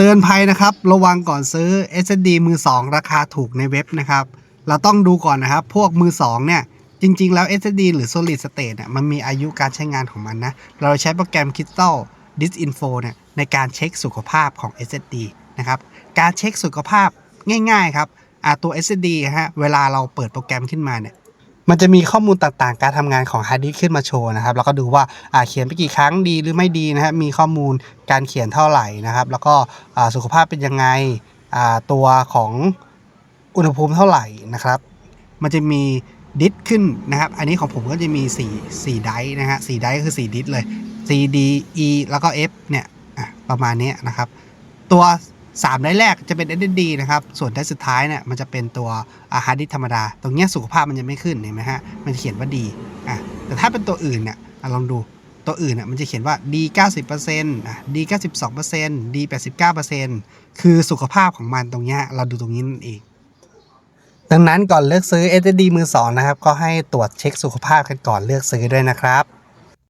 เตือนภัยนะครับ ระวังก่อนซื้อ SSD มือ 2 ราคาถูกในเว็บนะครับ เราต้องดูก่อนนะครับ พวกมือ 2 เนี่ย จริง ๆ แล้ว SSD หรือ Solid State เนี่ยมันมีอายุการใช้งานของมันนะ เราใช้โปรแกรม Crystal Disinfo เนี่ยในการเช็คสุขภาพของ SSD นะครับ การเช็คสุขภาพง่าย ๆ ครับตัว SSD ฮะเวลาเราเปิดโปรแกรมขึ้นมาเนี่ย มันจะมีข้อมูลต่างๆ การทำงานของฮาร์ดดิสขึ้นมาโชว์นะครับ แล้วก็ดูว่าอ่าเขียนไปกี่ครั้งดีหรือไม่ดีนะครับมีข้อมูลการเขียนเท่าไหร่นะครับ แล้วก็อ่าสุขภาพเป็นยังไงอ่าตัวของอุณหภูมิเท่าไหร่นะครับ มันจะมีดิสขึ้นนะครับ อันนี้ของผมก็จะมี4 4ไดร์นะฮะ4ไดร์ก็คือ 4 ดิสเลย C D E แล้วก็ F เนี่ยประมาณนี้นะครับ ตัว 3ได้แรกจะเป็น SSD นะครับ ส่วนได้สุดท้ายเนี่ยมันจะเป็นตัวฮาร์ดดิสธรรมดา ตรงเนี้ยสุขภาพมันจะไม่ขึ้นเห็นไหมฮะ มันเขียนว่าดีอะแต่ถ้าเป็นตัวอื่นเนี่ยลองดูตัวอื่นเนี่ยมันจะเขียนว่า D 90%อะ D 92% D 89%คือสุขภาพของมันตรงเนี้ยเราดูตรงนี้นั่นเองดังนั้นก่อนเลือกซื้อ SSD มือสองนะครับ ก็ให้ตรวจเช็คสุขภาพกันก่อนเลือกซื้อด้วยนะครับ